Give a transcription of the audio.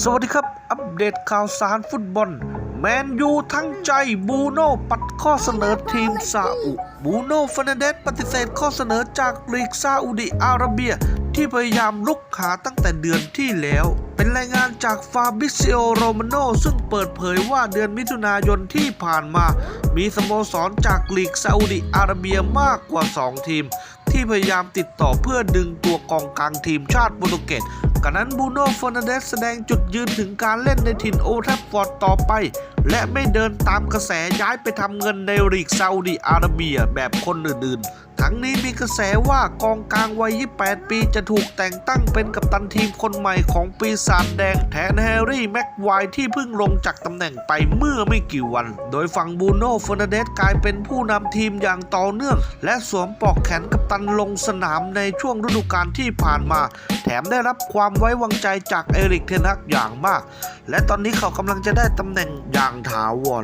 สวัสดีครับ อัปเดตข่าวสารฟุตบอล แมนยูทั้งใจบูโน่ปัดข้อเสนอทีมซาอุบูโน่ฟานเดสปฏิเสธข้อเสนอจากลีกซาอุดิอาระเบีย ที่พยายามลุกหาตั้งแต่เดือนที่แล้ว เป็นรายงานจากฟาบิซิโอโรมาโนซึ่งเปิดเผยว่าเดือนมิถุนายนที่ผ่านมา มีสโมสรจากลีกซาอุดิอาระเบียมากกว่า 2 ทีม ที่พยายามติดต่อเพื่อดึงตัวกองกลางทีมชาติโปรตุเกส กระนั้นบูโน่ฟอร์นันเดสแสดงจุดยืนถึงการเล่นในถิ่นโอทัฟฟอร์ดต่อไป และไม่เดินตามกระแสย้ายไปทำเงินในลีกซาอุดิอาระเบียแบบคนอื่นๆ ทั้งนี้มีกระแสว่ากองกลางวัย 28 ปีจะถูกแต่งตั้งเป็นกัปตันทีมคนใหม่ของปีศาจแดงแทนแฮร์รี่แม็กไวที่เพิ่งลงจากตำแหน่งไปเมื่อไม่กี่วัน โดยฝั่งบูโน่ฟ r ร์นเดสกลายเป็นผู้นำทีมอย่างต่อเนื่อง และสวมปลอกแขนกัปตันลงสนามในช่วงฤดูกาลที่ผ่านมา แถมได้รับความไว้วางใจจากเอริกเทนักอย่างมาก และตอนนี้เขากำลังจะได้ตำแหน่งอย่างถาวร